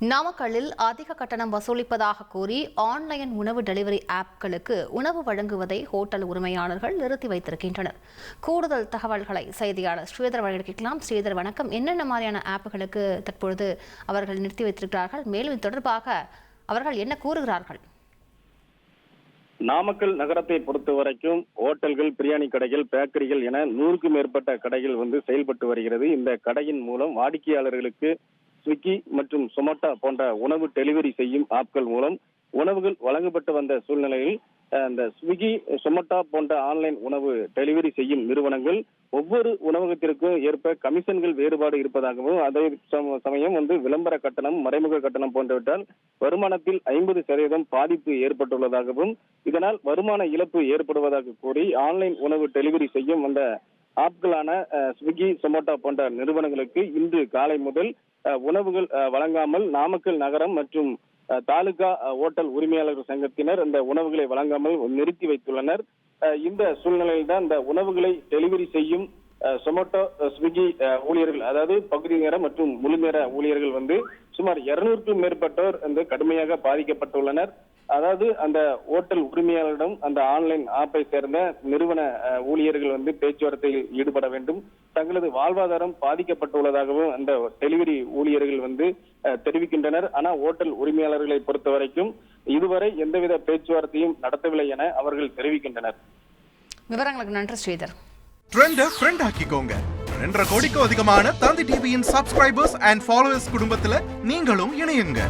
நாமக்கல்லில் அதிக கட்டணம் வசூலிப்பதாக கூறி ஆன்லைன் உணவு டெலிவரி ஆப்களுக்கு உணவு வழங்குவதை ஹோட்டல் உரிமையாளர்கள் நிறுத்தி வைத்திருக்கின்றனர். கூடுதல் தகவல்களை செய்தியாளர் ஸ்ரீதர் வழங்கிக்கலாம் ஸ்ரீதர் வணக்கம். என்னென்ன மாதிரியான ஆப்புகளுக்கு தற்பொழுது அவர்கள் நிறுத்தி வைத்திருக்கிறார்கள்? மேலும் இது தொடர்பாக அவர்கள் என்ன கூறுகிறார்கள்? நாமக்கல் நகரத்தை பொறுத்த வரைக்கும் ஹோட்டல்கள் பிரியாணி கடைகள் பேக்கரிகள் என நூறுக்கும் மேற்பட்ட கடைகள் வந்து செயல்பட்டு வருகிறது. இந்த கடையின் மூலம் வாடிக்கையாளர்களுக்கு ஸ்விக்கி மற்றும் சொமோட்டா போன்ற உணவு டெலிவரி செய்யும் ஆப்கள் மூலம் உணவுகள் வழங்கப்பட்டு வந்த சூழ்நிலையில் அந்த இந்த ஸ்விக்கி சொமட்டா போன்ற ஆன்லைன் உணவு டெலிவரி செய்யும் நிறுவனங்கள் ஒவ்வொரு உணவகத்திற்கும் ஏற்ப கமிஷன்கள் வேறுபாடு இருப்பதாகவும் அதே சம- சமயம் வந்து விளம்பர கட்டணம் மறைமுக கட்டணம் போன்றவற்றால் வருமானத்தில் ஐம்பது சதவீதம் பாதிப்பு ஏற்பட்டுள்ளதாகவும் இதனால் வருமான இழப்பு ஏற்படுவதாக கூறி ஆன்லைன் உணவு டெலிவரி செய்யும் அந்த ஆப்களான ஸ்விக்கி சொமோட்டோ போன்ற நிறுவனங்களுக்கு இன்று காலை முதல் உணவுகள் வழங்காமல் நாமக்கல் நகரம் மற்றும் தாலுகா ஓட்டல் உரிமையாளர்கள் சங்கத்தினர் இந்த உணவுகளை வழங்காமல் நிறுத்தி வைத்துள்ளனர். இந்த சூழ்நிலையில் தான் இந்த உணவுகளை டெலிவரி செய்யும் சொமோட்டோ ஸ்விக்கி ஊழியர்கள் அதாவது பகுதி நேர மற்றும் முழு நேர ஊழியர்கள் வந்து சுமார் இருநூறுக்கும் மேற்பட்டோர் வந்து கடுமையாக பாதிக்கப்பட்டுள்ளனர். அதாவது அந்த ஓட்டல் உரிமையாளரிடம் அந்த ஆன்லைன் ஆப்பை சேர்ந்த நிறுவன ஊழியர்கள் வந்து பேச்சுவார்த்தையில் ஈடுபட வேண்டும். தங்களது வாழ்வாதாரம் பாதிக்கப்பட்டுள்ளதாகவும் அந்த டெலிவரி ஊழியர்கள் வந்து தெரிவிக்கின்றனர். ஆனா ஓட்டல் உரிமையாளர்களை பொறுத்த வரைக்கும் இதுவரை எந்தவித பேச்சுவார்த்தையும் நடத்தவில்லை என அவர்கள் தெரிவிக்கின்றனர். விவரங்களுக்கு நன்றி ஸ்ரீதர். ட்ரெண்ட ஃப்ரெண்ட் ஆக்கிக்கோங்க. ரெண்டரை கோடிக்கும் அதிகமான தந்தி டிவியின் சப்ஸ்கிரைபர்ஸ் அண்ட் ஃபாலோவர்ஸ் குடும்பத்துல நீங்களும் இணையுங்க.